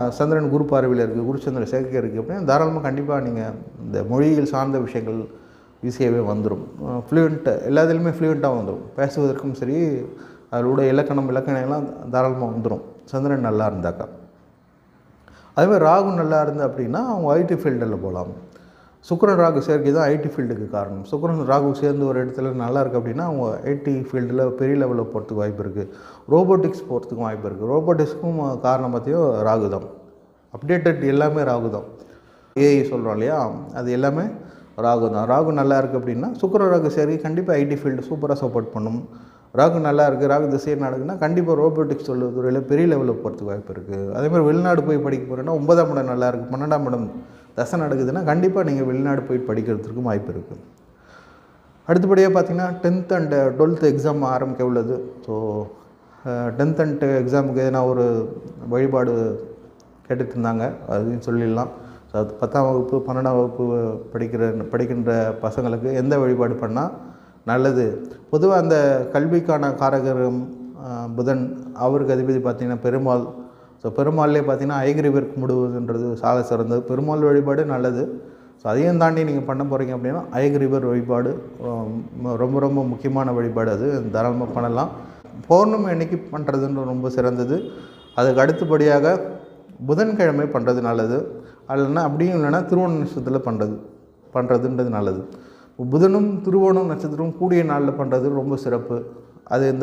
சந்திரன் குரு பார்வையில் இருக்குது குருச்சந்திரன் சேர்க்கை இருக்குது அப்படின்னா தாராளமாக கண்டிப்பாக நீங்கள் இந்த மொழியில் சார்ந்த விஷயங்கள் ஈஸியாகவே வந்துடும் ஃப்ளூயண்ட்டாக எல்லாத்துலேயுமே ஃப்ளூயண்ட்டாக வந்துடும் பேசுவதற்கும் சரி அதோட இலக்கணம் இலக்கணம் எல்லாம் தாராளமாக வந்துடும் சந்திரன் நல்லா இருந்தாக்கா. அதேமாதிரி ராகு நல்லா இருந்து அப்படின்னா அவங்க ஐடி ஃபீல்டில் போகலாம். சுக்கரன் ராகு சேர்க்கை தான் ஐடி ஃபீல்டுக்கு காரணம். சுக்கரன் ராகு சேர்ந்து ஒரு இடத்துல நல்லா இருக்குது அப்படின்னா அவங்க ஐடி ஃபீல்டில் பெரிய லெவலில் போகிறதுக்கு வாய்ப்பு இருக்குது ரோபோட்டிக்ஸ் போகிறதுக்கும் வாய்ப்பு இருக்குது ரோபோட்டிக்ஸ்க்கும் காரணம் பார்த்தியோ ராகு தான். அப்டேட்டட் எல்லாமே ராகு தான். ஏஐ சொல்கிறோம் இல்லையா? அது எல்லாமே ராகு தான். ராகு நல்லா இருக்குது அப்படின்னா சுக்கர ராகு சேர்க்கை கண்டிப்பாக ஐடி ஃபீல்டு சூப்பராக சப்போர்ட் பண்ணும். ராகு நல்லா இருக்குது ராகு திசையை நடக்குதுன்னா கண்டிப்பாக ரோபோட்டிக்ஸ் சொல்ல துறையில் பெரிய லெவலில் போகிறதுக்கு வாய்ப்பு இருக்குது அதேமாதிரி வெளிநாடு போய் படிக்க போகிறேன்னா ஒன்பதாம் இடம் நல்லா இருக்குது பன்னெண்டாம் இடம் தசை நடக்குதுன்னா கண்டிப்பாக நீங்கள் வெளிநாடு போய் படிக்கிறதுக்கும் வாய்ப்பு இருக்குது அடுத்தபடியாக பார்த்தீங்கன்னா டென்த் அண்டு டுவெல்த் எக்ஸாம் ஆரம்பிக்க உள்ளது. ஸோ டென்த் அண்ட் எக்ஸாமுக்கு எதனா ஒரு வழிபாடு கேட்டுட்ருந்தாங்க அதையும் சொல்லிடலாம். ஸோ அது பத்தாம் வகுப்பு பன்னெண்டாம் வகுப்பு படிக்கிற படிக்கின்ற பசங்களுக்கு எந்த வழிபாடு பண்ணால் நல்லது. பொதுவாக அந்த கல்விக்கான காரகரும் புதன் அவருக்கு அதிபதி பார்த்திங்கன்னா பெருமாள். ஸோ பெருமாள்லேயே பார்த்தீங்கன்னா ஐகிரிவர் கும்பிடுவதுன்றது சால சிறந்தது. பெருமாள் வழிபாடு நல்லது. ஸோ அதையும் தாண்டி நீங்கள் பண்ண போகிறீங்க அப்படின்னா ஐகிரிவர் வழிபாடு ரொம்ப- ரொம்ப முக்கியமான வழிபாடு அது. தாராளமாக பண்ணலாம். பௌர்ணமி அன்னைக்கு பண்ணுறதுன்னு ரொம்ப சிறந்தது. அதுக்கு அடுத்தபடியாக புதன்கிழமை பண்ணுறது நல்லது. இல்லைன்னா அப்படியும் இல்லைன்னா திருவோண நட்சத்திரத்தில் பண்ணுறது பண்ணுறதுன்றது நல்லது. புதனும் திருவோணம் நட்சத்திரமும் கூடிய நாளில் பண்ணுறது ரொம்ப சிறப்பு. அது இந்த